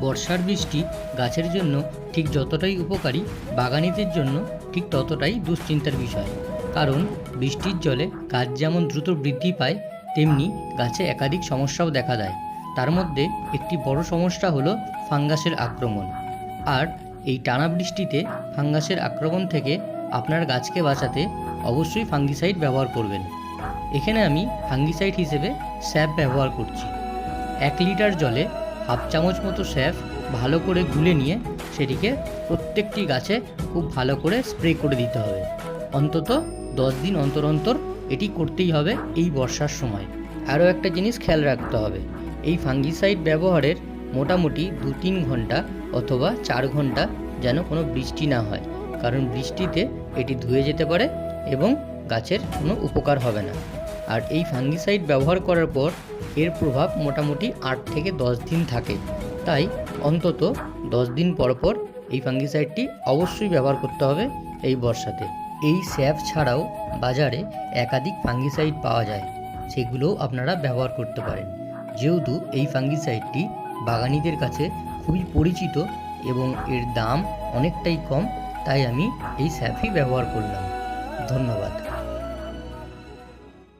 বর্ষার বৃষ্টি গাছের জন্য ঠিক যতটাই উপকারী, বাগানিদের জন্য ঠিক ততটাই দুশ্চিন্তার বিষয়। কারণ বৃষ্টির জলে গাছ যেমন দ্রুত বৃদ্ধি পায়, তেমনি গাছে একাধিক সমস্যাও দেখা দেয়। তার মধ্যে একটি বড় সমস্যা হলো ফাঙ্গাসের আক্রমণ। আর এই টানা বৃষ্টিতে ফাঙ্গাসের আক্রমণ থেকে আপনার গাছকে বাঁচাতে অবশ্যই ফাঙ্গিসাইড ব্যবহার করবেন। এখানে আমি ফাঙ্গিসাইড হিসেবে স্যাপ ব্যবহার করছি। এক লিটার জলে হাফ চামচ মতো স্যাফ ভালো করে গুলে নিয়ে সেটিকে প্রত্যেকটি গাছে খুব ভালো করে স্প্রে করে দিতে হবে। অন্তত দশ দিন অন্তর অন্তর এটি করতেই হবে এই বর্ষার সময়। আরও একটা জিনিস খেয়াল রাখতে হবে, এই ফাঙ্গিসাইড ব্যবহারের মোটামুটি দু তিন ঘণ্টা অথবা চার ঘণ্টা যেন কোনো বৃষ্টি না হয়, কারণ বৃষ্টিতে এটি ধুয়ে যেতে পারে এবং গাছের কোনো উপকার হবে না। আর এই ফাঙ্গিসাইড ব্যবহার করার পর এর প্রভাব মোটামুটি আট থেকে দশ দিন থাকে। তাই অন্তত দশ দিন পর পর এই ফাঙ্গিসাইডটি অবশ্যই ব্যবহার করতে হবে এই বর্ষাতে। এই স্যাপ ছাড়াও বাজারে একাধিক ফাঙ্গিসাইড পাওয়া যায়, সেগুলোও আপনারা ব্যবহার করতে পারেন। যেহেতু এই ফাঙ্গিসাইডটি বাগানিদের কাছে খুবই পরিচিত এবং এর দাম অনেকটাই কম, তাই আমি এই স্যাপই ব্যবহার করলাম। ধন্যবাদ।